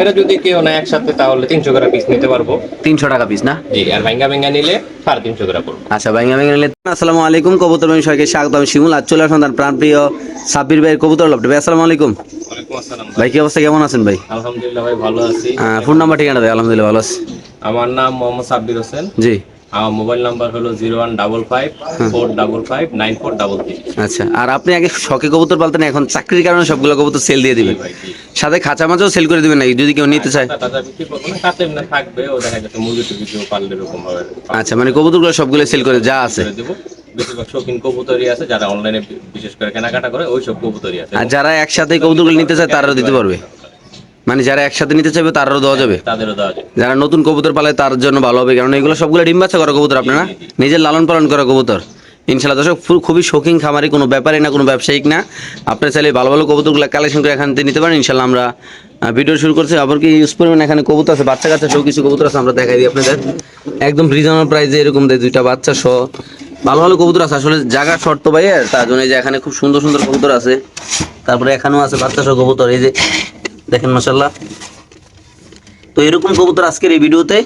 এটা যদি কেউ না একসাথে তাহলে তিনশো গ্রাম পিস নিতে পারব। তিনশো টাকা পিস না? জি আর ভাঙ্গা ভেঙ্গা নিলে সাড়ে তিনশো গ্রাম পড়ব। আচ্ছা ভাঙ্গা ভেঙ্গা নিলে আসসালামু আলাইকুম কবুতর ভাই সবাইকে স্বাগত আমি শিমুল আর চলে আসুন তার প্রাণপ্রিয় সাব্বির ভাইয়ের কবুতর লপটে ভাই আসসালামু আলাইকুম। ভাই। কি অবস্থা? কেমন আছেন ভাই? আলহামদুলিল্লাহ ভাই ভালো আছি। ফোন নাম্বার ঠিকানা ভাই আলহামদুলিল্লাহ ভালো আছি। আমার নাম মোহাম্মদ সাব্বির হোসেন। জি। আমার মোবাইল নাম্বার হলো zero one double five four double five nine four double three. আচ্ছা আর আপনি আগে শখে কবুতর পালতেন এখন চাকরির কারণে সবগুলো কবুতর সেল দিয়ে দিবেন। সাথে খাঁচা মাছও সেল করে দিবেন নাকি যদি কেউ নিতে চায়? থাকবে ও দেখা যাচ্ছে মুরগি টুরগি কেউ এরকম ভাবে আচ্ছা মানে কবুতরগুলো সবগুলো সেল করে যা আছে। করে দেবো। বেশিরভাগ শৌখিন কবুতরই আছে যারা অনলাইনে বিশেষ করে কেনাকাটা করে ওই সব কবুতরই আছে। আর যারা একসাথে কবুতরগুলো নিতে চায় তারাও দিতে পারবে। মানে যারা একসাথে নিতে চাইবে তারাও দেওয়া যাবে। তাদেরও দেওয়া যায় যারা নতুন কবুতর পালে তার জন্য ভালো হবে। কারণ এগুলো সবগুলো ডিম বাচ্চা করা কবুতর আপনারা। নিজের লালন পালন করা কবুতর। ইনশাল্লাহ দর্শক খুবই শৌখিন খামারি কোনো ব্যাপারই না কোনো ব্যবসায়িক না। আপনার চাইলে ভালো ভালো কবুতরগুলো কালেকশন করে এখান থেকে নিতে পারেন। ইনশাল্লাহ আমরা ভিডিও শুরু করছি। আবার কি ইউজ পরিমাণ এখানে কবুতর আছে বাচ্চা কাচ্চা সহ কিছু কবুতর আছে আমরা দেখাই দিই আপনাদের। একদম রিজনেবল প্রাইসে এরকম দেয় দুইটা বাচ্চা সহ। ভালো ভালো কবুতর আছে। আসলে জায়গা শর্ত ভাইয়ের তার জন্য এই যে এখানে খুব সুন্দর সুন্দর কবুতর আছে। তারপরে এখানেও আছে বাচ্চা সহ কবুতর। এই যে দেখেন মাসাল্লাহ তো এরকম কবুতর আজকের এই ভিডিওতে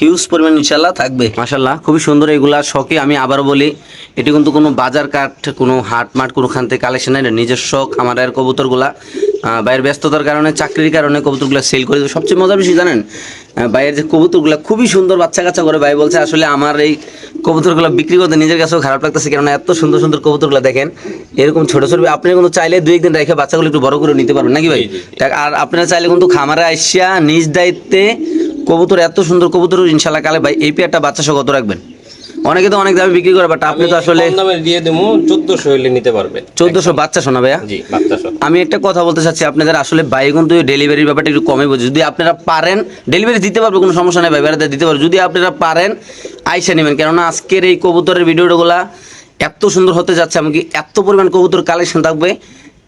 হিউজ পরিমাণ ইনশাল্লাহ থাকবে। মাসাল্লাহ খুবই সুন্দর এগুলা, শখে আমি আবার বলি, এটি কিন্তু কোনো বাজার কাঠ, কোনো হাট মাঠ কোনোখান থেকে কালেকশন নেই নিজস্ব খামারের কবুতরগুলা। বাইরের ব্যস্ততার কারণে, চাকরির কারণে কবুতরগুলো সেল করে দেবে। সবচেয়ে মজার বেশি জানেন আহ, বাইরের যে কবুতরগুলো খুবই সুন্দর বাচ্চা কাচ্চা করে ভাই বলছে আসলে আমার এই কবুতরগুলো বিক্রি করতে নিজের কাছেও খারাপ লাগতেছে কেননা এত সুন্দর সুন্দর কবুতরগুলো দেখেন এরকম ছোট ছোট আপনি কিন্তু চাইলে দুই একদিন রেখে বাচ্চাগুলো একটু বড় করে নিতে পারবেন নাকি ভাই? আর আপনারা চাইলে কিন্তু খামারে আসিয়া নিজ দায়িত্বে কবুতর এত সুন্দর কবুতর ইনশাল্লাহ কালে ভাই এই পেয়ারটা বাচ্চা সহ কত রাখবেন? অনেকে তো অনেক দামে বিক্রি করে বাট আপনি তো আসলে দামে দিয়ে দেবো চোদ্দশো হইলে নিতে পারবে। চোদ্দশো বাচ্চা শোনা ভাইয়া? জি বাচ্চা সব আমি একটা কথা বলতে চাচ্ছি আপনাদের আসলে ভাই কিন্তু ডেলিভারির ব্যাপারটা একটু কমে বোঝে যদি আপনারা পারেন ডেলিভারি দিতে পারবে কোনো সমস্যা নেই ভাই দিতে পারবে। যদি আপনারা পারেন আইসা নেবেন। কেননা আজকের এই কবুতরের ভিডিওগুলা এত সুন্দর হতে যাচ্ছে এমনকি এত পরিমাণ কবুতর কালেকশন থাকবে।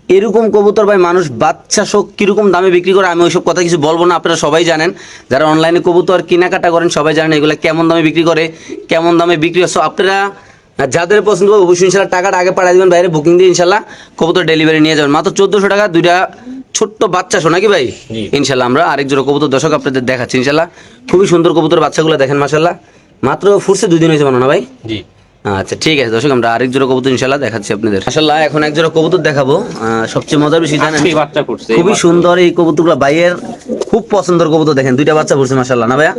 এরকম কবুতর ভাই মানুষ বাচ্চা শোক কীরকম দামে বিক্রি করে আমি ওইসব কথা কিছু বলব না আপনারা সবাই জানেন। যারা অনলাইনে কবুতর কেনাকাটা করেন সবাই জানেন এগুলো কেমন দামে বিক্রি করে কেমন দামে বিক্রি হয়। So আপনারা যাদের পছন্দ হবে অবশ্যই ইনশাল্লাহ টাকাটা আগে পাঠিয়ে দেবেন বাইরে বুকিং দিয়ে ইনশাল্লাহ কবুতর ডেলিভারি নিয়ে যাবেন। মাত্র চোদ্দশো টাকা দুইটা ছোট্ট বাচ্চা শো নাকি ভাই? ইনশাল্লাহ আমরা আরেক জোড়া কবুতর দর্শক আপনাদের দেখাচ্ছি ইনশাল্লাহ। খুবই সুন্দর কবুতর বাচ্চাগুলো দেখেন মাসাল্লাহ মাত্র ফুটছে দুদিন হয়েছে মনে না ভাই? জি। আচ্ছা ঠিক আছে দর্শক আমরা আরেক জোড়া কবুতর ইনশাল্লাহ দেখাচ্ছি আপনাদের। মাসাল্লাহ এখন এক জোড়া কবুতর দেখাবো। সবচেয়ে মজার বিষয় জানেন বাচ্চা করছে খুবই সুন্দর এই কবুতরগুলো ভাইয়ের খুব পছন্দের কবুতর দেখেন দুইটা বাচ্চা পড়ছে মাসাল্লাহ না ভাইয়া।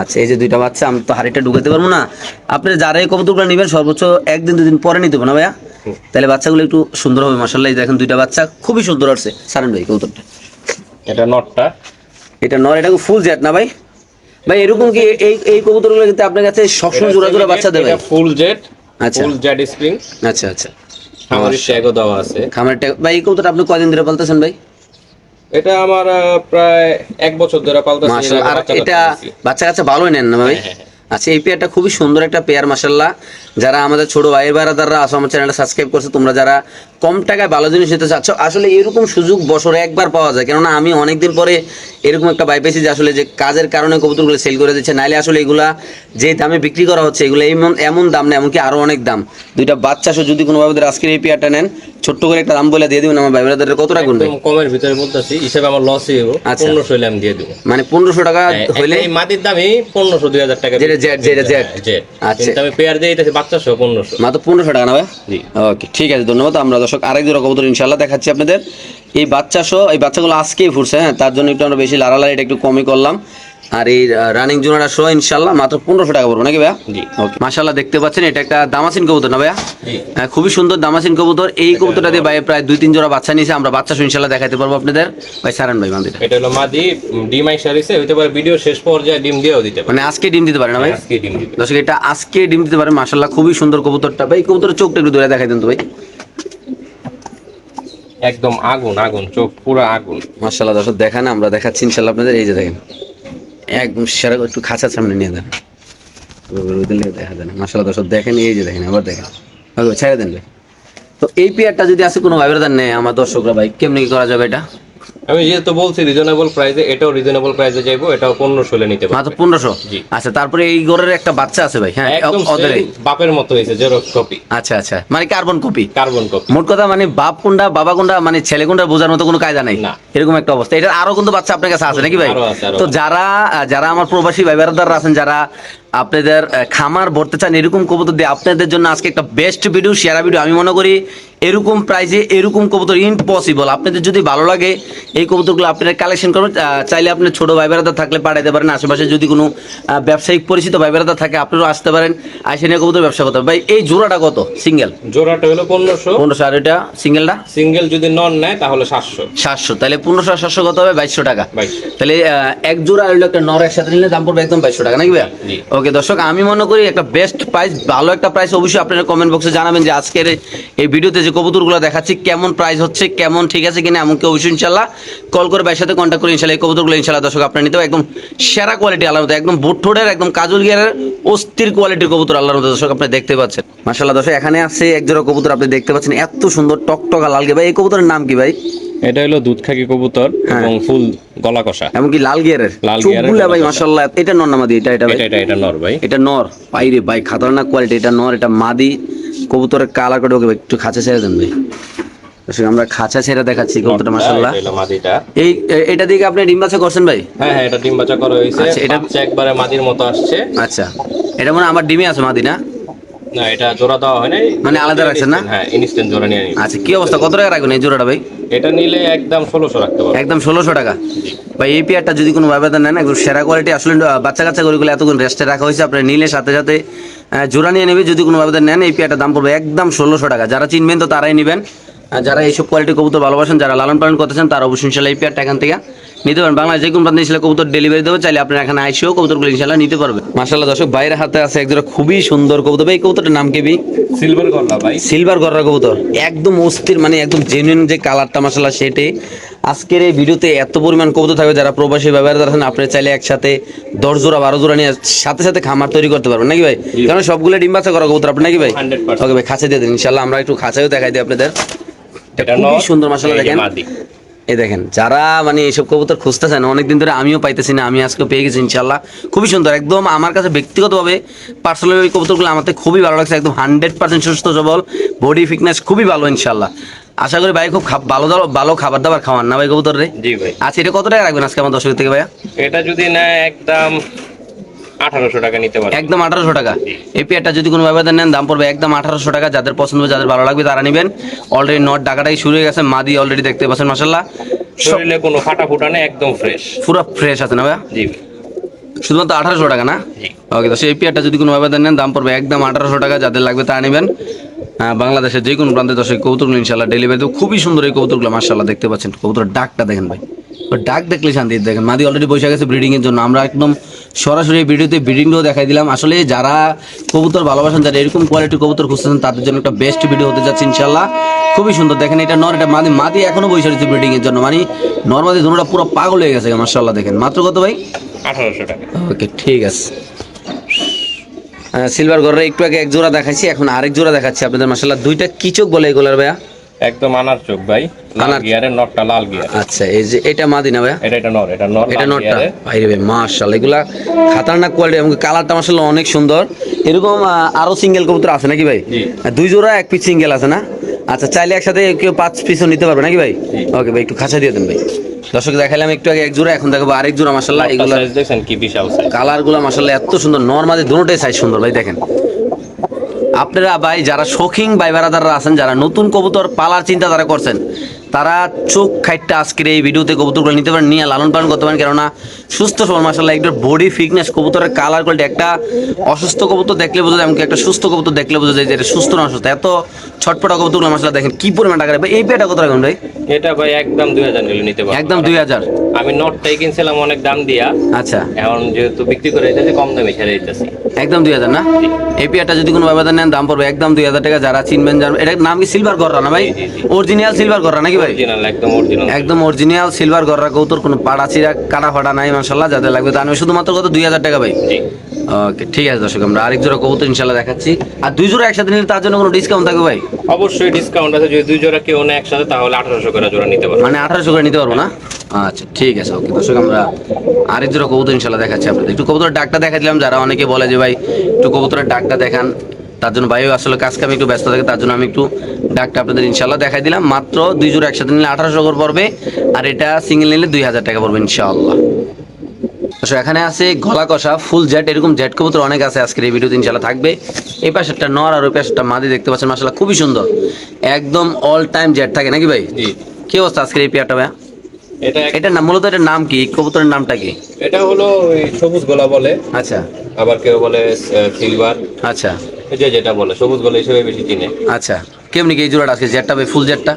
আচ্ছা এই যে দুইটা বাচ্চা আমি তো হাড়িটা ঢুকাতে পারব না। আপনি যারা এই কবুতরগুলো নেবেন সর্বোচ্চ একদিন দুদিন পরে নিতে না ভাইয়া? তাহলে বাচ্চাগুলো একটু সুন্দর হবে মাসাল্লাহ এই দেখেন দুইটা বাচ্চা খুবই সুন্দর আসছে। সারেন ভাই কবুতরটা। এটা নটটা। এটা নর এটা ফুল জেট না ভাই? ভাই এরকম কি এই এই কবুতরগুলো কিন্তু আপনার কাছে সবসময় জোড়া জোড়া বাচ্চা দেবে? ফুল জেট আচ্ছা। ফুল জেড স্প্রিং আচ্ছা আচ্ছা। আমাদের ট্যাগও দেওয়া আছে। খামারটা ভাই এই কবুতরটা আপনি কয়দিন ধরে পালতেছেন ভাই? এটা আমার প্রায় এক বছর ধরে পালতেছি আর এটা বাচ্চা কাচ্চা ভালোই নেন না ভাই? হ্যাঁ, হ্যাঁ, আচ্ছা এই পেয়ারটা খুবই সুন্দর একটা পেয়ার মাসাল্লাহ যারা আমাদের ছোট ভাই বারাদাররা আসো আমার চ্যানেলটা সাবস্ক্রাইব করছে তোমরা যারা কম টাকায় ভালো জিনিস নিতে চাচ্ছ আসলে এরকম সুযোগ বছরে একবার পাওয়া যায়। কেননা আমি অনেকদিন পরে এরকম একটা ভাই পেয়েছি যে আসলে যে কাজের কারণে কবুতরগুলো সেল করে দিচ্ছে নাইলে আসলে এগুলা যে দামে বিক্রি করা হচ্ছে এগুলো এমন এমন দাম না এমনকি আরও অনেক দাম। দুইটা বাচ্চা সহ যদি কোনোভাবে আজকের এই পেয়ারটা নেন ছোট্ট করে একটা দাম বলে দিয়ে দিবেন আমার ভাই বারাদারের কত রাখবেন ভাই কমের ভিতরে বলতেছি হিসেবে আমার লসই হব আচ্ছা। পনেরোশো হইলে আমি দিয়ে দেবো। মানে পনেরোশো টাকা হইলে এই মাটির দামই পনেরোশো দুই হাজার টাকা যেটা jet, যেটা jet। জেট আচ্ছা। আমি পেয়ার দিয়ে দিতেছি বাচ্চা সহ পনেরোশো। মাত্র পনেরোশো টাকা না ভাই? জি। ওকে ঠিক আছে ধন্যবাদ আমরা দর্শক আরেক জোড়া কবুতর ইনশাল্লাহ দেখাচ্ছি আপনাদের। এই বাচ্চা সহ এই বাচ্চাগুলো আজকেই ফুটছে হ্যাঁ তার জন্য একটু আমরা বেশি লাড়ালাড়ি এটা একটু কমই করলাম। আর এই রানিং জোড়াটা সহ ইনশাল্লাহ মাত্র পনেরোশো টাকা পড়ব নাকি ভাইয়া? জি। ওকে মাশাল্লাহ দেখতে পাচ্ছেন এটা একটা দামাসিন কবুতর না ভাইয়া? হ্যাঁ, খুবই সুন্দর দামাসিন কবুতর। এই কবুতরটা দিয়ে ভাই প্রায় দুই তিন জোড়া বাচ্চা নিয়েছে আমরা বাচ্চা সহ ইনশাল্লাহ দেখাতে পারব আপনাদের। ভাই সারান ভাই বান্দিটা। এটা হলো মাদি ডিম আইসা রয়েছে হইতে পারে ভিডিও শেষ পর্যায়ে ডিম দিয়েও দিতে পারে। মানে আজকে ডিম দিতে পারে না ভাই? আজকে ডিম দিবে দর্শক এটা আজকে ডিম দিতে পারে মাশাল্লাহ খুবই সুন্দর কবুতরটা। ভাই কবুতরের চোখটা একটু দূরে দেখাই দেন তো ভাই। একদম আগুন আগুন, চোখ পুরো আগুন। মার্শাল্লাহ দর্শক, দেখান, আমরা দেখাচ্ছি ইনশাল্লাহ আপনাদের। এই যে দেখেন, একদম সেরা একটু খাঁচার সামনে নিয়ে দেন দেখা দেন মার্শাল্লাহ দর্শক, দেখেন, এই যে দেখেন, আবার দেখেন। ছেড়ে দেন তো এই পেয়ারটা যদি আছে কোনো ভাইবার নেই, আমার দর্শকরা ভাই, কেমনি করা যাবে এটা? আমি যেহেতু বলছি রিজনেবল প্রাইসে এটাও রিজনেবল প্রাইসে যাইবো এটাও পনেরোশো হলে নিতে মাত্র পারবে পনেরোশো? জি। আচ্ছা তারপরে এই ঘরের একটা বাচ্চা আছে ভাই হ্যাঁ একদম ওদের বাপের মতো হয়েছে জেরক্স কপি আচ্ছা আচ্ছা মানে কার্বন কপি কার্বন কপি মোট কথা মানে বাপ কোনটা বাবা কোনটা মানে ছেলে কোনটা বোঝার মতো কোনো কায়দা নাই। এরকম একটা অবস্থা। এটা আরও কিন্তু বাচ্চা আপনার কাছে আছে নাকি ভাই? তো যারা যারা আমার প্রবাসী ভাই বেড়াদাররা আছেন যারা আপনাদের খামার ভরতে চান এরকম কবুতর দিয়ে আপনাদের জন্য আজকে একটা বেস্ট ভিডিও সেরা ভিডিও আমি মনে করি এরকম প্রাইজে এরকম কবুতর ইম্পসিবল আপনাদের যদি ভালো লাগে এই কবুতরগুলো আপনারা কালেকশন করবেন। চাইলে আপনি ছোট ভাই বেড়াদার থাকলে পাঠাইতে পারেন। আশেপাশে যদি কোনো ব্যবসায়িক পরিচিত ভাই বেড়াদার থাকে আপনারাও আসতে পারেন। আসে নিয়ে কবুতর ব্যবসা করতে ভাই এই জোড়াটা কত? সিঙ্গেল জোড়াটা হলো পনেরোশো। পনেরোশো। আর এটা সিঙ্গেলটা সিঙ্গেল যদি নন নেয় তাহলে সাতশো। সাতশো। তাহলে পনেরোশো আর সাতশো কত হবে? বাইশশো টাকা। তাহলে এক জোড়া আর হলো একটা নর একসাথে নিলে দাম পড়বে একদম বাইশশো টাকা নাকি ভাইয়া জি। ওকে দর্শক আমি মনে করি একটা বেস্ট প্রাইস ভালো একটা প্রাইস অবশ্যই আপনারা কমেন্ট বক্সে জানাবেন যে আজকের এই- এই ভিডিওতে যে কবুতরগুলো দেখাচ্ছি কেমন প্রাইস হচ্ছে কেমন ঠিক আছে কিনা এমনকি অবশ্যই ইনশাল্লাহ কল করে ভাইয়ের সাথে কন্ট্যাক্ট করে ইনশাল্লাহ এই কবুতরগুলো ইনশাল্লাহ দর্শক আপনারা নিতে একদম সেরা কোয়ালিটি আল্লাহর মতো একদম বুটঠোডের একদম কাজল গিয়ারের অস্থির কোয়ালিটির কবুতর আল্লাহর মতো দর্শক আপনি দেখতে পাচ্ছেন। মাশাল্লাহ দর্শক এখানে আছে এক জোড়া কবুতর আপনি দেখতে পাচ্ছেন এত সুন্দর টকটকা লাল গে ভাই এই কবুতরের নাম কি ভাই? এটা হলো দুধ খাকি কবুতর হ্যাঁ। এবং ফুল গলা কষা। এমনকি লাল গিয়ারের। লাল গিয়ারের ভাই গলা মাশাল্লাহ এটা নর না মাদি এটা এটা ভাই। এটা এটা এটা নর ভাই। এটা নর। বাইরে ভাই খাতারনাক কোয়ালিটি এটা নর এটা মাদি। কবুতরের কালার করে ওকে একটু খাঁচা ছেড়ে দেন ভাই। দর্শক, আমরা খাঁচা ছেড়ে দেখাচ্ছি কবুতরটা হলো মাদিটা এই এটা দিকে আপনি ডিম বাচ্চা করছেন ভাই? হ্যাঁ হ্যাঁ এটা ডিম বাচ্চা করা হয়েছে। আচ্ছা, এটা- একবারে মাদির মতো আসছে। আচ্ছা এটা মনে আমার ডিমে আছে মাদি না? না এটা জোড়া দেওয়া হয় নাই। মানে আলাদা রাখছেন না? হ্যাঁ ইনস্ট্যান্ট জোড়া নিয়ে আচ্ছা কি অবস্থা? কত টাকা রাখবেন এই জোড়াটা ভাই? এটা নিলে একদম ষোলোশো রাখতে একদম ষোলোশো টাকা। ভাই এই পেয়ারটা যদি কোনো ব্যবধান নেন একদম সেরা কোয়ালিটি আসলে বাচ্চা কাচ্চা গরুগুলো এতক্ষণ রেস্টে রাখা হয়েছে আপনি নিলে সাথে সাথে জোড়া নিয়ে নেবে যদি কোনো ব্যবধান নেন এই দাম পড়বে একদম ষোলোশো টাকা। যারা চিনবেন তো তারাই নেবেন। যারা এইসব কোয়ালিটি কবুতর ভালোবাসেন যারা লালন পালন করতেছেন তারা অবশ্যই ইনশাল্লাহ এই পেয়ারটা এখান থেকে নিতে পারেন বাংলাদেশ যে কোনো প্রান্তে ইনশাল্লাহ কবুতর ডেলিভারি দেবো চাইলে আপনার এখানে আইসিও কবুতরগুলো ইনশাল্লাহ নিতে পারবেন। মাসাল্লাহ দর্শক বাইরের হাতে আছে একজোড়া খুবই সুন্দর কবুতর। ভাই কবুতরটার নাম কি সিলভার গল্লা ভাই। সিলভার গররা কবুতর। একদম অস্থির মানে একদম জেনুইন যে কালারটা মশলা সেটে। আজকের এই ভিডিওতে এত পরিমাণ কবুতর থাকবে যারা প্রবাসী ব্যবহার আছেন আপনি চাইলে একসাথে দশ জোড়া বারো জোড়া নিয়ে সাথে সাথে খামার তৈরি করতে পারবেন। নাকি ভাই? কারণ সবগুলো ডিম বাচ্চা করা কবুতর আপনি নাকি ভাই? ওকে ভাই খাঁচে দিয়ে দিন। ইনশাল্লাহ আমরা একটু খাঁচাও দেখাই দিই আপনাদের। এটা খুবই সুন্দর দেখেন। দেখেন যারা মানে এইসব কবুতর খুঁজতেছেন অনেকদিন ধরে আমিও পাইতেছি না আমি আজকে পেয়ে গেছি ইনশাল্লাহ খুবই সুন্দর একদম আমার কাছে ব্যক্তিগতভাবে পার্সোনালি ওই কবুতরগুলো আমাদের খুবই ভালো লাগছে একদম হান্ড্রেড পার্সেন্ট সুস্থ সবল বডি ফিটনেস খুবই ভালো ইনশাল্লাহ আশা করি ভাই খুব ভালো ভালো খাবার দাবার খাওয়ান না ভাই কবুতর রে? জি ভাই। আচ্ছা এটা কত টাকা রাখবেন আজকে আমার দর্শক থেকে ভাইয়া? এটা যদি নেয় একদম আঠারোশো টাকা নিতে পারবে একদম আঠারোশো টাকা। এই পেয়ারটা যদি কোনো ব্যবধান নেন দাম পড়বে একদম আঠারোশো টাকা। যাদের পছন্দ হবে যাদের ভালো লাগবে তারা নেবেন। অলরেডি নট ডাকাটাই শুরু হয়ে গেছে মাদি অলরেডি দেখতে পাচ্ছেন মাসাল্লাহ শরীরে কোনো ফাটা ফুটা নেই একদম ফ্রেশ পুরো ফ্রেশ আছে না ভাইয়া? জি। শুধুমাত্র আঠারোশো টাকা না? ওকে তো সেই পেয়ারটা যদি কোনো ব্যবধান নেন দাম পড়বে একদম আঠারোশো টাকা। যাদের লাগবে তা নেবেন। বাংলাদেশের যে কোনো প্রান্তে দর্শক কবুতরগুলো ইনশাল্লাহ ডেলিভারি খুবই সুন্দর এই কবুতরগুলো মার্শাল্লাহ দেখতে পাচ্ছেন। কবুতর ডাকটা দেখেন ভাই। ডাক দেখলে শান্তি দেখেন মাদি অলরেডি বসে গেছে ব্রিডিং এর জন্য। আমরা একদম সরাসরি ভিডিওতে ব্রিডিংটাও দেখাই দিলাম। আসলে যারা কবুতর ভালোবাসেন যারা এরকম কোয়ালিটির কবুতর খুঁজতেছেন তাদের জন্য একটা বেস্ট ভিডিও হতে যাচ্ছে ইনশাল্লাহ খুবই সুন্দর। দেখেন এটা নর এটা মাদি মাদি এখনও বসে রয়েছে ব্রিডিং এর জন্য। মানে নর্মাদি দুটোটা পুরো পাগল হয়ে গেছে মার্শাল্লাহ দেখেন। মাত্র কত ভাই? আঠারোশো টাকা। ওকে ঠিক আছে। সিলভার গড়ের একটু আগে এক জোড়া দেখাইছি এখন আরেক জোড়া দেখাচ্ছি। আপনাদের মাসাল্লাহ দুইটা কি চোখ বলে এগুলোর ভাইয়া। একদম আনার চোখ ভাই আনার- গিয়ারের নটটা লাল গিয়ার। আচ্ছা এই যে এটা মাদিনা ভাইয়া? এটা এটা নর এটা নর এটা নটটা? ভাই রে ভাই মাশাআল্লাহ এগুলা খাতারনাক কোয়ালিটি এবং কালারটা মাশাআল্লাহ অনেক সুন্দর। এরকম আরও সিঙ্গেল কবুতর আছে নাকি ভাই? দুই জোড়া এক পিস সিঙ্গেল আছে না? আচ্ছা চাইলে একসাথে কেউ পাঁচ পিসও নিতে পারবে নাকি ভাই? ওকে ভাই একটু খাঁচা দিয়ে দেন ভাই। দর্শক দেখাইলাম একটু আগে এক জোড়া এখন দেখাবো আরেক জোড়া মাশাআল্লাহ এগুলা দেখছেন কি বিশাল এত সুন্দর নর্মালি দুটোটাই সাইজ সুন্দর ভাই দেখেন। আপনারা ভাই যারা শৌখিন ভাই বারাদাররা আছেন যারা নতুন কবুতর পালার চিন্তা তারা করছেন তারা চোখ খাইটটা আজকের এই ভিডিওতে কবুতরগুলো নিতে পারেন নিয়ে লালন পালন করতে পারেন। কেননা সুস্থ সবল মাসাল্লাহ একটু বডি ফিটনেস কবুতরের কালার কোয়ালিটি একটা অসুস্থ কবুতর দেখলে বোঝা যায় এমনকি একটা সুস্থ কবুতর দেখলে বোঝা যায় যে এটা সুস্থ না অসুস্থ। এত ছটপটা কবুতরগুলো মাসাল্লাহ দেখেন কি পরিমাণ টাকা রাখবে। এই পেটা কত রাখবেন ভাই? এটা ভাই একদম দুই হাজার নিলে নিতে পারব। একদম দুই হাজার। আমি নটটাই কিনছিলাম অনেক দাম দিয়া। আচ্ছা। এখন যেহেতু বিক্রি করে দিতেছি কম দামে ছেড়ে দিতেছি। একদম দুই হাজার না? এই পেয়ারটা যদি কোনো ব্যবধান নেন দাম পড়বে একদম দুই হাজার টাকা। যারা চিনবেন জানবেন এটার নাম কি সিলভার গররা না ভাই। অরিজিনাল সিলভার গররা নাকি ভাই? একদম অরিজিনাল একদম অরিজিনাল সিলভার গররা কৌতর কোনো পাড়া চিরা কাটা ফাটা নাই যাদের লাগবে তা আমি শুধুমাত্র কত? দুই হাজার টাকা ভাই? ওকে ঠিক আছে দর্শক আমরা আরেক জোড়া কবুতর ইনশাল্লাহ দেখাচ্ছি। আর দুই জোড়া একসাথে নিলে তার জন্য কোনো ডিসকাউন্ট থাকবে ভাই? অবশ্যই ডিসকাউন্ট আছে যদি দুই জোড়া কেউ নেয় একসাথে তাহলে আঠারোশো করে জোড়া নিতে পারবে। মানে আঠারোশো করে নিতে পারব না? আচ্ছা ঠিক আছে ওকে দর্শক আমরা আরেক জোড়া কবুতর ইনশাল্লাহ দেখাচ্ছি আপনাদের। একটু কবুতরের ডাকটা দেখা দিলাম যারা অনেকে বলে যে ভাই একটু কবুতরের ডাকটা দেখান। তার জন্য ভাইও আসলে কাজ কামে একটু ব্যস্ত থাকে তার জন্য আমি একটু ডাকটা আপনাদের ইনশাল্লাহ দেখাই দিলাম। মাত্র দুই জোড়া একসাথে নিলে আঠারোশো করে পড়বে আর এটা সিঙ্গেল নিলে দুই হাজার টাকা পড়বে ইনশাআল্লাহ। তো এখানে আছে গলা কষা ফুল জেট এরকম জেট কবুতর অনেক আছে আজকের এই ভিডিওতে ইনশাল্লাহ থাকবে। এই পাশেরটা নর আর ওই পাশেরটা মাদি দেখতে পাচ্ছেন মাসাল্লাহ খুবই সুন্দর। একদম অল টাইম জেট থাকে নাকি ভাই? কি অবস্থা আজকের এই পেয়ারটা ভাই এটা নাম মূলত এটার নাম কি? কবুতরের নামটা কি? এটা হলো সবুজ গোলা বলে। আচ্ছা। আবার কেউ বলে সিলভার আচ্ছা। যে যেটা বলে সবুজ গোলা হিসেবে বেশি চিনে। আচ্ছা কেমনি কি এই জোড়াটা আজকে জেটটা ভাই ফুল জেটটা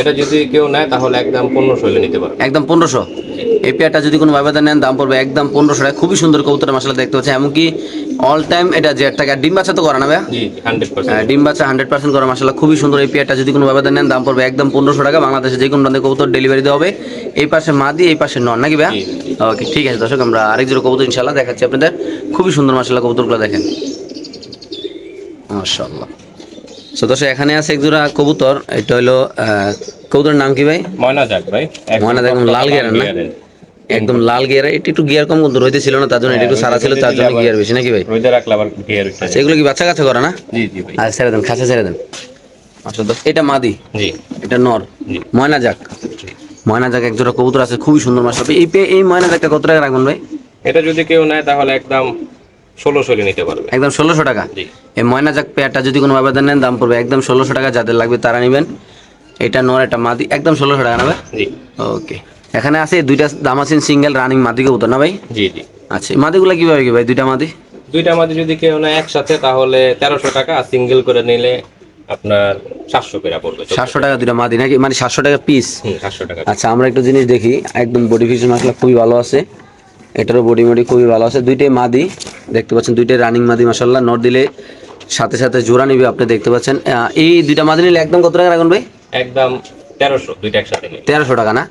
এটা যদি কেউ নেয় তাহলে একদম পনেরোশো হলে নিতে পারবে। একদম পনেরোশো? এই পেয়ারটা যদি কোনো ভাবে নেন দাম পড়বে একদম পনেরোশো টাকা। খুবই সুন্দর কবুতরের মশলা দেখতে এমনকি অল টাইম এটা জেটটাকে আর ডিম বাচ্চা তো করা না ভাই পার্সেন্ট ডিম বাচ্চা হান্ড্রেড পার্সেন্ট করা মশলা খুবই সুন্দর এই পেয়ারটা যদি কোনো ভাবে নেন দাম পড়বে একদম পনেরোশো টাকা। বাংলাদেশে যে কোনো প্রান্তে কবুতর ডেলিভারি দেওয়া হবে। এই পাশে মাদি এই পাশে নন নাকি ভাই ওকে ঠিক আছে দর্শক আমরা আরেক জোড়া কবুতর ইনশাল্লাহ দেখাচ্ছি আপনাদের। খুবই সুন্দর মশলা কবুতরগুলো দেখেন। মাশাআল্লাহ। দর্শক এখানে আছে এক জোড়া কবুতর এটা হলো কবুতরের নাম কি ভাই? ময়না যাক ভাই। ময়না যাক, লাল গিয়ারের না? একদম লাল গিয়ার এটা একটু গিয়ার কম কিন্তু রইতে ছিল না তার জন্য এটা একটু সারা ছিল তার জন্য গিয়ার বেশি নাকি ভাই? রোদে রাখলে আবার গিয়ার আচ্ছা এগুলো কি বাচ্চা কাচ্চা করে না? জি জি ভাই। আর ছেড়ে দেন খাঁচা ছেড়ে দেন। আচ্ছা দর্শক, এটা মাদি? জি। এটা নর? ময়না যাক ময়না যাক এক জোড়া কবুতর আছে খুবই সুন্দর মাছ এই পে- এই ময়না যাকটা কত টাকা রাখবেন ভাই? এটা যদি কেউ নেয় তাহলে একদম ষোলোশো হলে নিতে পারবে। একদম ষোলোশো টাকা? এই ময়না পেয়ারটা যদি কোনো নেন দাম পড়বে একদম ষোলোশো টাকা। যাদের লাগবে তারা নেবেন। এটা নর এটা মাদি একদম ষোলোশো টাকা নেবে জি। ওকে। এখানে আছে দুইটা দামাসিন সিঙ্গেল রানিং মাদি কবুতর না ভাই? জি জি। আচ্ছা এই মাদিগুলো কীভাবে কি ভাই দুইটা মাদি? দুইটা মাঝে যদি কেউ নেয় একসাথে তাহলে তেরোশো টাকা আর সিঙ্গেল করে নিলে আপনার সাতশো পড়বে। সাতশো টাকা দুইটা মাদি নাকি? মানে সাতশো টাকা পিস সাতশো টাকা আচ্ছা আমরা একটু জিনিস দেখি। একদম বডি ফিস মশলা খুবই ভালো আছে। এটারও বডি মডি খুবই ভালো আছে। দুইটাই মাদি দেখতে পাচ্ছেন দুইটাই রানিং মাদি মাসাল্লাহ নট দিলে সাথে সাথে জোড়া নিবে আপনি দেখতে পাচ্ছেন। এই দুইটা মাদি নিলে একদম কত টাকা রাখুন ভাই? একদম তেরোশো দুইটা একসাথে তেরোশো টাকা না?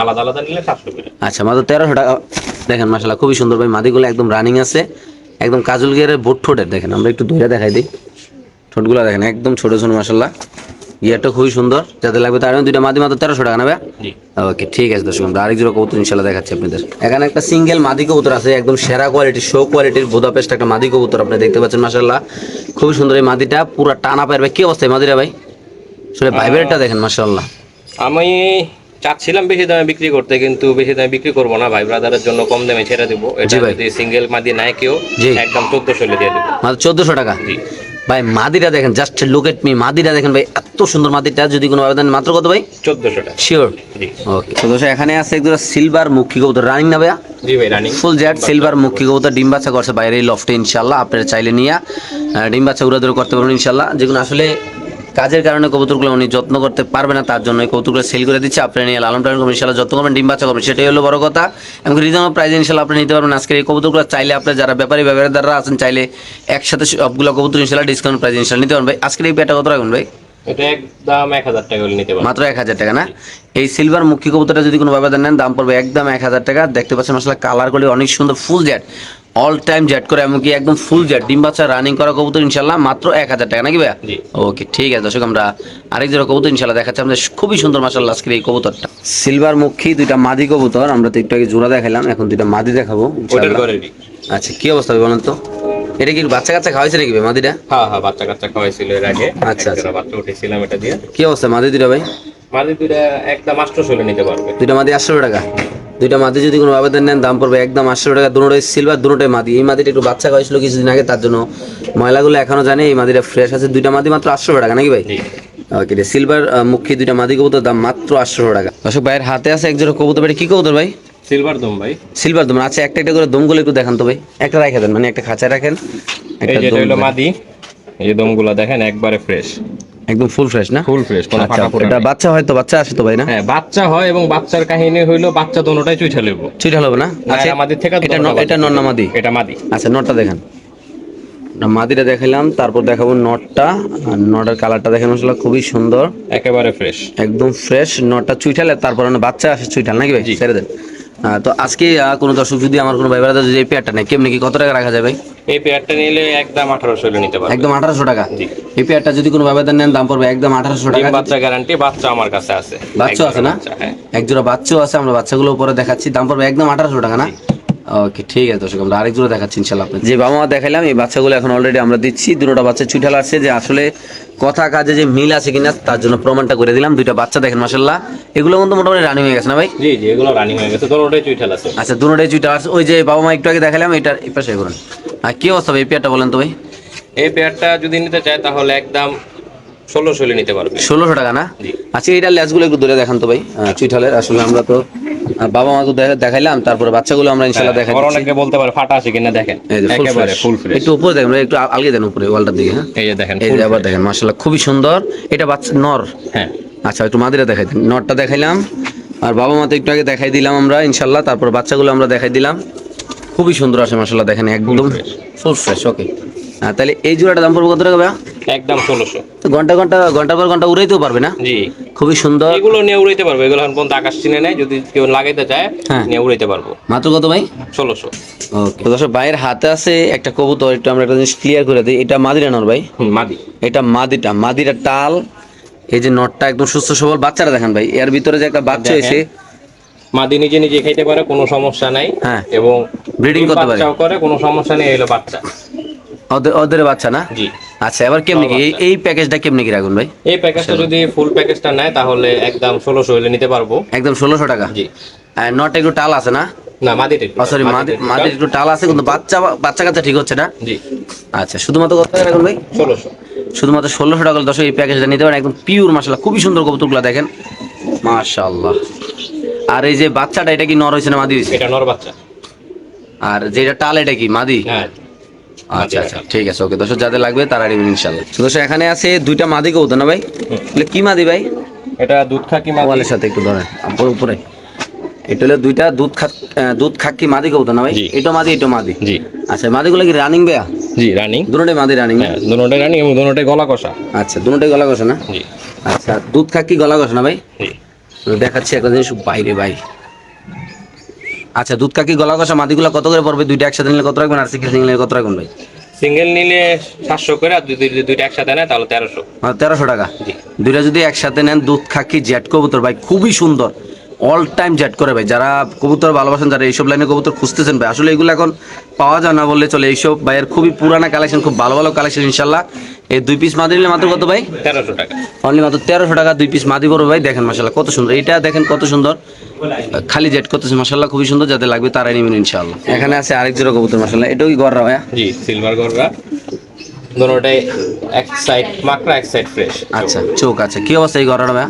আলাদা আলাদা নিলে সাতশো আচ্ছা মাত্র তেরোশো টাকা। দেখেন মাসাল্লাহ খুবই সুন্দর ভাই। মাদিগুলো একদম রানিং আছে। একদম কাজল গিয়ারের বোট ঠোঁটের দেখেন আমরা একটু ধরে দেখাই দিই। ঠোঁটগুলো দেখেন একদম ছোট ছোট মাসাল্লাহ ইয়ারটা খুবই সুন্দর। যাতে লাগবে তার দুইটা মাদি মাত্র তেরোশো টাকা নেবে জি। ওকে ঠিক আছে দর্শক আমরা আরেক জোড়া কবুতর ইনশাল্লাহ দেখাচ্ছি আপনাদের। এখানে একটা সিঙ্গেল মাদি কবুতর আছে একদম সেরা কোয়ালিটি শো কোয়ালিটির বোদাপেস্ট একটা মাদি কবুতর আপনি দেখতে পাচ্ছেন মাসাল্লাহ খুবই সুন্দর এই মাদিটা পুরো টানা পারবে কি অবস্থা এই মাদিরা ভাই? আসলে ভাইবেরটা দেখেন মাসাল্লাহ আমি চাচ্ছিলাম বেশি দামে বিক্রি করতে কিন্তু বেশি দামে বিক্রি করব না ভাই ব্রাদারের জন্য কম দামে ছেড়ে দেবো। এটা। যদি সিঙ্গেল মাদি নাই কেউ একদম চোদ্দশো দিয়ে দেবো। চোদ্দশো টাকা? জি। ভাই মাদিরা দেখেন জাস্ট লুক এট মি মাদিরা দেখেন ভাই এত সুন্দর মাদিটা যদি কোনো আবেদন মাত্র কত ভাই? 1400 টাকা। শিওর জি। ওকে এখানে আছে একদম সিলভার মুখী কবুতর রানিং না ভাইয়া? জি ভাই রানিং ফুল জেট সিলভার মুখী কবুতর ডিম বাচ্চা করছে বাইরে এই লফটে ইনশাআল্লাহ আপনারা চাইলে নিয়া ডিম বাচ্চা উড়াদুড়ো করতে পারবেন ইনশাআল্লাহ। যেগুলো আসলে কাজের কারণে কবুতরগুলো উনি যত্ন করতে পারবে না তার জন্য এই কবুতরগুলো সেল করে দিচ্ছে। আপনি নিয়ে লালন পালন করবেন ইনশাল্লাহ যত্ন করবেন ডিম বাচ্চা করবেন সেটাই হলো বড় কথা। এবং রিজনেবল প্রাইসে ইনশাল্লাহ আপনি নিতে পারবেন। আজকে এই কবুতরগুলো চাইলে আপনার যারা ব্যাপারী ব্যবহারদাররা আছেন চাইলে একসাথে সবগুলো কবুতর ইনশাল্লাহ ডিসকাউন্ট প্রাইসে ইনশাল্লাহ নিতে পারবেন। ভাই আজকের এই পেটা কত রাখবেন ভাই? এটা একদম এক হাজার টাকা নিতে পারবে মাত্র এক হাজার টাকা না? এই সিলভার মুখী কবুতরটা যদি কোনো ব্যবধান নেন দাম পড়বে একদম এক হাজার টাকা। দেখতে পাচ্ছেন আসলে কালার করে অনেক সুন্দর full jet all time jet করে এমনকি একদম ফুল জেট ডিম বাচ্চা রানিং করা কবুতর ইনশাল্লাহ মাত্র এক হাজার টাকা নাকি ভাইয়া? ওকে ঠিক আছে দর্শক আমরা আরেক জোড়া কবুতর ইনশাল্লাহ দেখাচ্ছি। আমাদের খুবই সুন্দর মাসাল্লাহ আজকের এই কবুতরটা। সিলভার মুখী দুইটা মাদি কবুতর আমরা তো একটু আগে জোড়া দেখালাম এখন দুইটা মাদি দেখাবো আচ্ছা কি অবস্থা হবে বলেন তো? এটা কি বাচ্চা কাচ্চা খাওয়াইছে নাকি ভাই মাদিটা? হ্যাঁ হ্যাঁ বাচ্চা কাচ্চা খাওয়াইছিল এর আগে। আচ্ছা, একটা বাচ্চা উঠেছিলাম এটা দিয়ে। কি অবস্থা মাদি দুইটা ভাই? মাঝে দুইটা একদম আষ্টশো হলে নিতে পারবে। দুইটা মাদি আটশো টাকা। দুইটা মাদি যদি কোনো আবেদন নেন দাম পড়বে একদম আটশো টাকা। দুটোটাই সিলভার দুটোটাই মাদি এই মাদিটা একটু বাচ্চা খাওয়াইছিল কিছুদিন আগে তার জন্য ময়লাগুলো এখনও জানে এই মাদিটা ফ্রেশ আছে। দুইটা মাদি মাত্র আটশো টাকা নাকি ভাই? ওকে সিলভার মুখী দুইটা মাদি কবুতর দাম মাত্র আটশো টাকা। দর্শক ভাইয়ের হাতে আছে এক জোড়া কবুতর ভাই কি কবুতর ভাই? সিলভার দম ভাই। সিলভার দম আচ্ছা একটা একটা করে দমগুলো একটু দেখান তো ভাই। একটা রাখা দেন মানে একটা খাঁচা রাখেন একটা দম মাদি এই যে দমগুলো দেখেন একবারে ফ্রেশ একদম ফুল ফ্রেশ না? ফুল ফ্রেশ কোনো আচ্ছা ফাটা ফোটা এটা নেই। বাচ্চা হয়তো বাচ্চা আসে তো ভাই না? হ্যাঁ বাচ্চা হয় এবং বাচ্চার কাহিনী হইল বাচ্চা দোনোটাই চুইঠা লেবো চুইটা হবে না? আচ্ছা আমাদের থেকে এটা ন- এটা নন্না মাদি? এটা মাদি। আচ্ছা নটটা দেখেন। না, মাদিটা দেখাইলাম তারপর দেখাবো নটটা। আর নটের কালারটা দেখেন আসলে খুবই সুন্দর। একেবারে ফ্রেশ একদম ফ্রেশ নটটা চুইঠালে তারপর মানে বাচ্চা আসে চুইঠাল নাকি ভাই। ছেড়ে দেন। আহ, তো আজকে আহ, কোনো দর্শক যদি আমার কোনো ভাই বেড়াতে যদি এই পেয়ারটা নেই কেমনি কি কত টাকা রাখা যায় ভাই? এই পেয়ারটা নিলে একদম আঠারোশো হলে নিতে পারবেন একদম আঠারোশো টাকা। এই পেয়ারটা যদি কোনো ব্যবধান নেন দাম পড়বে একদম আঠারোশো ডিম টাকা। বাচ্চা গ্যারান্টি বাচ্চা আমার কাছে আছে। বাচ্চা আছে না? হ্যাঁ। এক জোড়া বাচ্চাও আছে আমরা বাচ্চাগুলো উপরে দেখাচ্ছি দাম পড়বে একদম আঠারোশো টাকা না? ওকে ঠিক আছে দর্শক আমরা আরেক জোড়া দেখাচ্ছি ইনশাল্লাহ আপনাদের। যে বাবা মা দেখাইলাম এই বাচ্চাগুলো এখন অলরেডি আমরা দিচ্ছি। দুটোটা বাচ্চা চুইঠাল আসছে যে আসলে কথা কাজে যে মিল আছে কিনা তার জন্য প্রমাণটা করে দিলাম। দুইটা বাচ্চা দেখেন মাসাল্লাহ এগুলো কিন্তু মোটামুটি রানি হয়ে গেছে না ভাই? জি জি এগুলো রানিং হয়ে গেছে। দোনোটাই চুইঠাল আছে আচ্ছা দুটোটাই চুইঠাল আসছে। ওই যে বাবা মা একটু আগে দেখালাম এটার এই পাশে করুন আর কি অবস্থা ভাই এই পেয়ারটা বলেন তো ভাই? এই পেয়ারটা যদি নিতে চায় তাহলে একদম ষোলোশো হলে নিতে পারবে। ষোলোশো টাকা না? জি। আচ্ছা এইটার লেজগুলো একটু ধরে দেখান তো ভাই। চুইঠালের আসলে আমরা তো বাবা মা তো দেখাইলাম তারপরে বাচ্চাগুলো আমরা ইনশাল্লাহ দেখাই আবার অনেকে বলতে পারে ফাটা আছে কিনা দেখেন। এই যে ফুল একেবারে ফুল ফ্রেশ একটু উপরে দেখেন একটু আলগে দেন উপরে ওয়ালটার দিকে হ্যাঁ? এই যে দেখেন এই যে আবার দেখেন মাশাআল্লাহ খুবই সুন্দর। এটা বাচ্চা নর। হ্যাঁ। আচ্ছা একটু মাদিরা দেখাই দেন। নরটা দেখাইলাম। আর বাবা মা তো একটু আগে দেখাই দিলাম আমরা ইনশাল্লাহ তারপর বাচ্চাগুলো আমরা দেখাই দিলাম। খুবই সুন্দর আছে মাশাআল্লাহ দেখেন একদম ফুল ফ্রেশ ওকে তাহলে এই জোড়াটা দাম পড়বে কত টাকা একদম ষোলোশো। ঘণ্টা ঘণ্টা ঘণ্টা পর ঘণ্টা উড়াইতেও পারবে না? জি। খুবই সুন্দর। এগুলো নিয়ে উড়াইতে পারব এগুলো এখন পর্যন্ত আকাশ চিনে নেয় যদি কেউ লাগাইতে চায় হ্যাঁ। নিয়ে উড়াইতে পারব। মাত্র কত ভাই? ষোলোশো। ওকে। দর্শক ভাইয়ের হাতে আছে একটা কবুতর একটু আমরা একটা জিনিস ক্লিয়ার করে দিই এটা মাদিরা নর ভাই। মাদি। এটা মাদিটা মাদিরা টাল এই যে নটটা একদম সুস্থ সবল বাচ্চারা দেখেন ভাই এর ভিতরে যে একটা বাচ্চা। এসে মাদি নিজে নিজে খাইতে পারে কোনো সমস্যা নাই। হ্যাঁ। এবং ডিম করতে পারে। কোনো সমস্যা নেই এলো বাচ্চা। ওদের বাচ্চা না? জি। আচ্ছা এবার কেমনি কি? এই প্যাকেজটা কেমনি কি রাখুন ভাই? এই প্যাকেজটা যদি ফুল প্যাকেজটা নেয় তাহলে একদম ষোলোশো হলে নিতে পারব। একদম ষোলোশো টাকা? জি। নটটা একটু টাল আছে না? না মাদিটা সরি মাদি মাদিটা একটু টাল আছে কিন্তু বাচ্চা বাচ্চা কাচ্চা ঠিক হচ্ছে না? জি। আচ্ছা শুধুমাত্র কত টাকা রাখুন ভাই? ষোলোশো। শুধুমাত্র ষোলোশো টাকা দশ এই প্যাকেজটা নিতে পারেন। একদম পিওর মাসাল্লাহ খুবই সুন্দর কবুতরগুলো দেখেন। মাশাআল্লাহ। আর এই যে বাচ্চাটা এটা কি নর হয়েছে না মাদি হয়েছে এটা নর বাচ্চা। আর যেটা টাল এটা কি মাদি? হ্যাঁ। আচ্ছা আচ্ছা ঠিক আছে ওকে। দর্শক যাদের লাগবে তারা নেবেন ইনশাল্লাহ দর্শক এখানে আছে দুইটা মাদি কবুতর না ভাই? এগুলো কি মাদি ভাই? এটা দুধ খাকি মাদি। সাথে একটু ধরেন উপরে উপরে। এটা হলো দুইটা দুধ খা দুধ খাক্কি মাদি কবুতর না ভাই। এটা মাদি এটা মাদি? জি। আচ্ছা মাদিগুলো কি রানিং বেয়া জি রানিং দুটোটাই মাদি রানিং হ্যাঁ দুটোটাই রানিং এবং দুটোটাই গলা কষা। আচ্ছা দুটোটাই গলা কষা না? জি। আচ্ছা দুধ খাক্কি গলা কষা না ভাই? দেখাচ্ছি একটা জিনিস বাইরে ভাই। আচ্ছা দুধ কাকি গলা কষা মাদিগুলো কত করে পড়বে? দুইটা একসাথে নিলে কত রাখবেন? আর সিঙ্গেল নিলে কত রাখবেন ভাই? সিঙ্গেল নিলে সাতশো করে আর দুইটা একসাথে নেয় তাহলে তেরোশো। তেরোশো টাকা? দুইটা যদি একসাথে নেন দুধ খাকি জেট কবুতর ভাই খুবই সুন্দর। অল টাইম জেট করে ভাই। যারা কবুতর ভালোবাসেন যারা এইসব লাইনে কবুতর খুঁজতেছেন ভাই আসলে এগুলো এখন পাওয়া যায় না বললে চলে এইসব। ভাইয়ের খুবই পুরানা কালেকশন খুব ভালো ভালো কালেকশন ইনশাল্লাহ। এই দুই পিস মাদি নিলে মাত্র কত ভাই? তেরোশো টাকা। অনলি মাত্র তেরোশো টাকা দুই পিস মাদি করবে ভাই। দেখেন মাসাল্লাহ কত সুন্দর। এটা দেখেন কত সুন্দর। খালি জেট করতেছে মাসাল্লাহ খুবই সুন্দর যাতে লাগবে তারাই নেবেন ইনশাল্লাহ এখানে আছে আরেক জোড়া কবুতর মাসাল্লাহ এটাও কি গড়রা ভাইয়া? জি সিলভার গররা দুটোটাই এক সাইড মাকড়া এক সাইড ফ্রেশ আচ্ছা চোখ আছে। কি অবস্থা এই গড়রা ভাইয়া?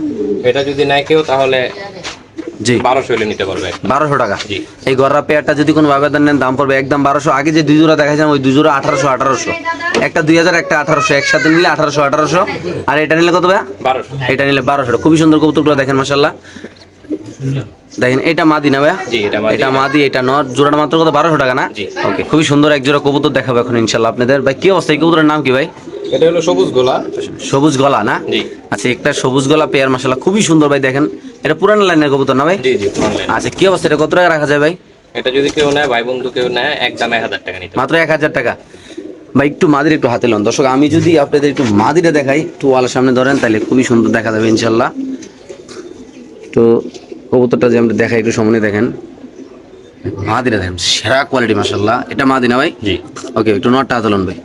এটা যদি নেয় কেউ তাহলে জি। বারোশো হলে নিতে পারবে। বারোশো টাকা? জি। এই গররা পেয়ারটা যদি কোনো আবেদন নেন দাম পড়বে একদম বারোশো। আগে যে দুই জোড়া দেখাছিলাম ওই দুই জোড়া আঠারোশো আঠারোশো। একটা দুই হাজার একটা আঠারোশো। একসাথে নিলে আঠারোশো আঠারোশো। আর এটা নিলে কত ভাইয়া? বারোশো। এটা নিলে বারোশো। খুবই সুন্দর কবুতরগুলো দেখেন মাসাল্লাহ দেখেন এটা মাদি না ভাইয়া? এটা মাদি। এটা নর। জোড়াটা মাত্র কত? বারোশো টাকা না? ওকে খুবই সুন্দর এক জোড়া কবুতর দেখাবো এখন ইনশাল্লাহ আপনাদের। ভাই কি অবস্থা? এই কবুতরের নাম কি ভাই? এটা হলো সবুজ গোলা। সবুজ গলা না? আচ্ছা একটা সবুজ গলা পেয়ার মাসাল্লাহ খুবই সুন্দর ভাই দেখেন। এটা পুরানো লাইনের কবুতর না ভাই? আচ্ছা কি অবস্থা? এটা কত টাকা রাখা যায় ভাই? এটা যদি কেউ নেয় ভাই বন্ধু কেউ নেয় একদম এক হাজার টাকা নিতে মাত্র এক হাজার টাকা। বা একটু মাদির একটু হাতে লন। দর্শক আমি যদি আপনাদের একটু মাদিরে দেখাই একটু ওয়ালের সামনে ধরেন তাহলে খুবই সুন্দর দেখা যাবে ইনশাল্লাহ তো কবুতরটা যে আমরা দেখাই একটু সামনে দেখেন। মাদিরা দেখেন সেরা কোয়ালিটি মাসাল্লাহ এটা মাদিনা ভাই? জি। ওকে একটু নটটা হাতে ভাই।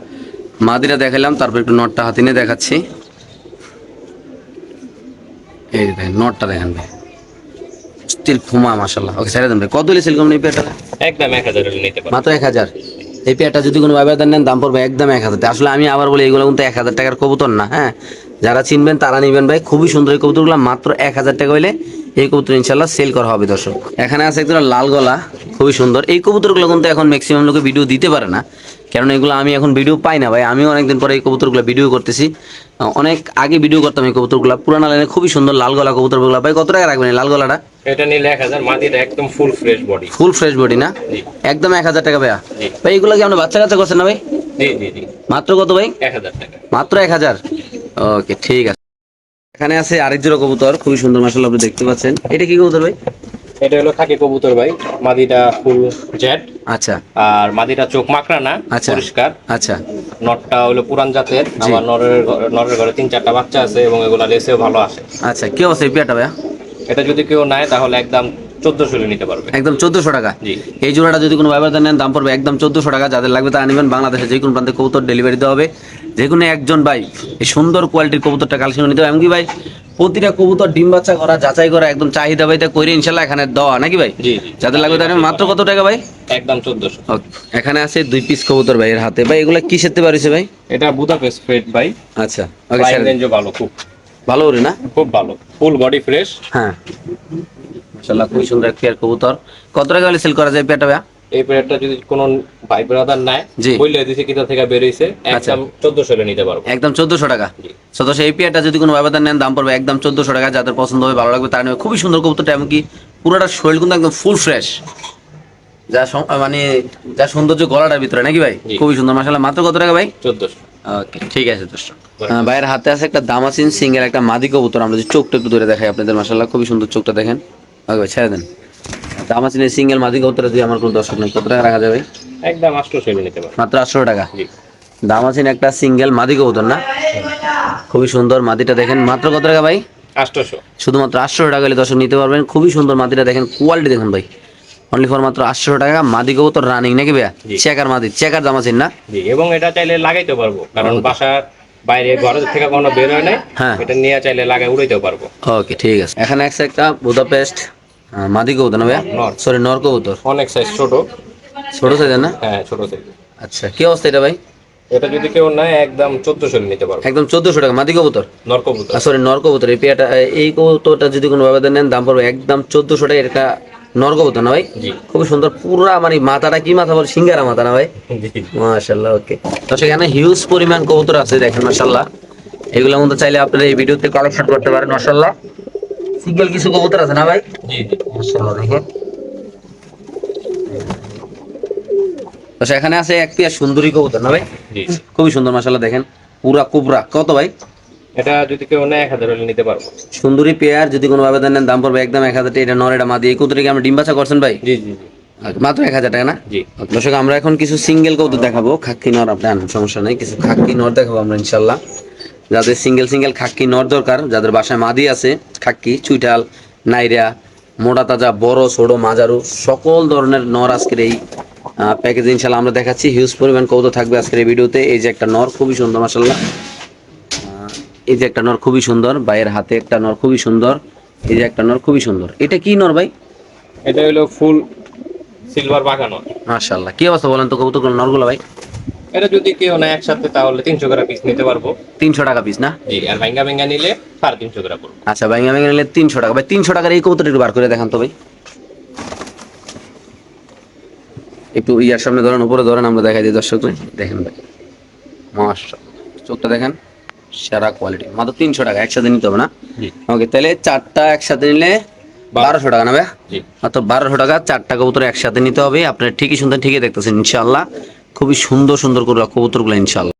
মাদিরা দেখালাম তারপর একটু নটটা হাতে নিয়ে দেখাচ্ছি। এই দেখেন নটটা দেখেন ভাই। খুমা মাসাল্লাহ ওকে ছেড়ে দেন ভাই। কত লিছিল কোন এই পেয়ারটা? একদম এক হাজার মাত্র এক হাজার? এই পেয়ারটা যদি কোনো ব্যবহার নেন দাম পড়বে একদম এক হাজার। আসলে আমি আবার বলি এগুলো কিন্তু এক হাজার টাকার কবুতর না হ্যাঁ? যারা চিনবেন তারা নিবেন ভাই। খুবই সুন্দর এই কবুতরগুলো মাত্র এক হাজার টাকা হইলে এই কবুতর ইনশাল্লাহ সেল করা হবে দর্শক। এখানে আছে একজন লাল গলা খুবই সুন্দর। এই কবুতরগুলো কিন্তু এখন ম্যাক্সিমাম লোকে ভিডিও দিতে পারে না কারণ এগুলো আমি এখন ভিডিও পাই না ভাই। আমিও অনেকদিন পরে এই কবুতরগুলো ভিডিও করতেছি। অনেক আগে ভিডিও করতাম এই কবুতরগুলো। পুরানা লাইনে খুবই সুন্দর লাল গলা কবুতরগুলো। ভাই কত টাকা রাখবেন লাল গলাটা? এটা নিলে এক হাজার মাটিটা একদম full fresh body full fresh body না? একদম এক হাজার টাকা ভাইয়া। জি। ভাই এগুলো কি আমরা বাচ্চা কাচ্চা করছেন না ভাই? জি জি জি। মাত্র কত ভাই? এক হাজার টাকা। মাত্র এক হাজার? ওকে ঠিক আছে। এখানে আছে আরেক জোড়া কবুতর খুবই সুন্দর মাসাল আপনি দেখতে পাচ্ছেন। এটা কি কবুতর ভাই? এটা হলো খাকি কবুতর ভাই মাদিটা ফুল জেট আচ্ছা। আর মাদিটা চোখ মাকড়া না আচ্ছা। পরিষ্কার। আচ্ছা। নটটা হলো পুরান জাতের আমার নরের নরের ঘরে তিন চারটা বাচ্চা আছে এবং এগুলা লেসেও ভালো আসে। আচ্ছা কি আছে এই পেয়ারটা ভাইয়া? এটা যদি কেউ নেয় তাহলে একদম চোদ্দশো নিতে পারবে। একদম চোদ্দশো টাকা? জি। এই জোড়াটা যদি কোনো ব্যবহার নেন দাম পড়বে একদম চোদ্দশো টাকা। যাদের লাগবে তা নেবেন। বাংলাদেশে যে কোনো প্রান্তে কবুতর ডেলিভারি দেওয়া হবে। যে কোনো একজন ভাই এই সুন্দর কোয়ালিটির কবুতরটা কালেকশন নিতে হবে এমনকি ভাই প্রতিটা কবুতর ডিম বাচ্চা করা যাচাই করা একদম চাহিদা ভাইটা করে ইনশাল্লাহ এখানে দেওয়া নাকি ভাই? যাদের লাগবে তারা মাত্র কত টাকা ভাই? একদম চোদ্দশো। এখানে আছে দুই পিস কবুতর ভাই এর হাতে। ভাই এগুলো কি সেতে পারিছে ভাই? এটা বুদাপেস্ট ফ্রেড ভাই। আচ্ছা ওকে রেঞ্জও ভালো খুব। ভালো ওরে না? খুব ভালো। ফুল বডি ফ্রেশ হ্যাঁ। মাশাআল্লাহ খুবই সুন্দর এক পেয়ার কবুতর। কত টাকা হলে সেল করা যায় পেয়ারটা ভাইয়া? এই যদি কোনো ভাই ব্রাদার নেয় দিছে কিতা থেকে বেরিয়েছে আচ্ছা। একদম চোদ্দশো নিতে পারব। একদম চোদ্দশো টাকা। জি। সদস্য এই পেয়ারটা যদি কোনো ব্যবধান নেন দাম পড়বে একদম চোদ্দশো টাকা যাদের পছন্দ হবে ভালো লাগবে তার নেবে। খুবই সুন্দর কবুতরটা এমনকি পুরোটা শরীর কিন্তু একদম ফুল ফ্রেশ যা মানে যা সৌন্দর্য গলাটার ভিতরে নাকি ভাই? খুবই সুন্দর মাসাল্লাহ মাত্র কত টাকা ভাই? চোদ্দশো। ওকে ঠিক আছে দোস্ত ভাইয়ের হাতে আছে একটা দামাসিন সিঙ্গেল একটা মাদি কবুতর। আমরা যদি চোখটা একটু ধরে দেখাই আপনাদের মাসাল্লাহ খুবই সুন্দর চোখটা দেখেন। ওকে ভাই ছেড়ে দেন। দামাসিনের সিঙ্গেল মাদি আমার কোনো দর্শক নেই। কত টাকা রাখা যাবে? একদম আষ্টশো নিতে মাত্র আটশো টাকা? দামাসিন একটা সিঙ্গেল মাদি কবুতর না? খুবই সুন্দর মাদিটা দেখেন। মাত্র কত টাকা ভাই? শুধুমাত্র আটশো টাকা হলে দর্শক নিতে পারবেন। খুবই সুন্দর মাদিটা দেখেন। কোয়ালিটি দেখুন ভাই। অনলি ফর মাত্র আটশো টাকা। মাদি কবুতর রানিং নাকি ভাইয়া? চেকার মাদি। চেকার দামাসিন না? এবং এটা চাইলে লাগাইতে পারব। কারণ বাসা বাইরে ঘরের থেকে কোনো বের হয় নাই। হ্যাঁ। এটা নিয়ে চাইলে লাগাই উড়াইতেও পারব। ওকে ঠিক আছে। এখানে আছে একটা বুদাপেস্ট মাদি কবুতর না ভাইয়া? নর। সরি নর কবুতর। অনেক সাইজ ছোট। ছোট সাইজের না? হ্যাঁ ছোট সাইজ আচ্ছা কি অবস্থা এটা ভাই? এটা যদি কেউ নেয় একদম চোদ্দশো নিতে পারব। একদম চোদ্দশো টাকা। মাদি কবুতর? নরকবুতর সরি নর কবুতর। এই পেয়াটা এই কবুতরটা যদি কোনো ব্যবধান নেন দাম পড়বে একদম চোদ্দশো টাকা। এটা নর কবুতর না ভাই? জি। খুবই সুন্দর। পুরা মানে মাথাটা কি মাথা বল? সিঙ্গারা মাথা না ভাই? জি। মাশাল্লাহ ওকে তো সেখানে হিউজ পরিমাণ কবুতর আছে দেখেন মাশাল্লাহ এগুলোর মধ্যে চাইলে আপনারা এই ভিডিওতে কালেকশন করতে পারেন মাশাল্লাহ সিঙ্গেল কিছু কবুতর আছে না ভাই? দেখেন। তো সেখানে আছে এক পেয়ার সুন্দরী কবুতর না ভাই? খুবই সুন্দর মাশাল্লাহ দেখেন। পুরা কুবরা। কত ভাই? এটা যদি কেউ নেয় এক হাজার হলে নিতে পারব। সুন্দরী পেয়ার যদি কোনো আবেদন নেন দাম পড়বে একদম এক হাজার টাকা। এটা নর এটা মাদি। এই কবুতরকে আমরা ডিম বাচ্চা করছেন ভাই? জি জি আচ্ছা, মাত্র এক হাজার টাকা না? জি। দর্শক আমরা এখন কিছু সিঙ্গেল কবুতর দেখাবো। খাক্কি নর আপনি আনুন সমস্যা নেই। কিছু খাক্কি নর দেখাবো আমরা ইনশাল্লাহ যাদের সিঙ্গেল সিঙ্গেল খাক্কি নর দরকার যাদের বাসায় মাদি আছে খাক্কি চুইটাল নাইরা মোটা তাজা বড় ছোট মাজারু সকল ধরনের নর আজকের এই প্যাকেজ ইনশাল্লাহ আমরা দেখাচ্ছি। হিউজ পরিমাণ কবুতর থাকবে আজকের এই ভিডিওতে এই যে একটা নর খুবই সুন্দর মাসাল্লাহ এই যে একটা নর খুবই সুন্দর ভাইয়ের হাতে একটা নর খুবই সুন্দর এই যে একটা নর খুবই সুন্দর। এটা কি নর ভাই? এটা হলো ফুল সিলভার বাগানো মাশাল্লাহ কি অবস্থা বলেন তো কবুতর নরগুলো ভাই? এটা যদি কেউ নেয় একসাথে তাহলে তিনশো গ্রাম পিস নিতে পারব। তিনশো টাকা পিস না? জি আর ভাঙ্গা ভাঙ্গা নিলে সাড়ে তিনশো গ্রাম পড়ব। আচ্ছা ভাইঙ্গা ভেঙে নিলে তিনশো টাকা। ভাই তিনশো টাকার এই কবুতর একটু বার করে দেখান তো ভাই। একটু ইয়ার সামনে ধরেন উপরে ধরেন আমরা দেখাই দিই দর্শক দেখেন ভাই। মাশা চোখটা দেখেন সেরা কোয়ালিটি মাত্র তিনশো টাকা একসাথে নিতে হবে না? জি। ওকে তাহলে চারটা একসাথে নিলে বারোশো টাকা না ভাই? মাত্র বারোশো টাকা চারটা কবুতর একসাথে নিতে হবে। আপনার ঠিকই শুনতেন ঠিকই দেখতেছেন ইনশাল্লাহ খুবই সুন্দর সুন্দর করে কবুতরগুলো ইনশাল্লাহ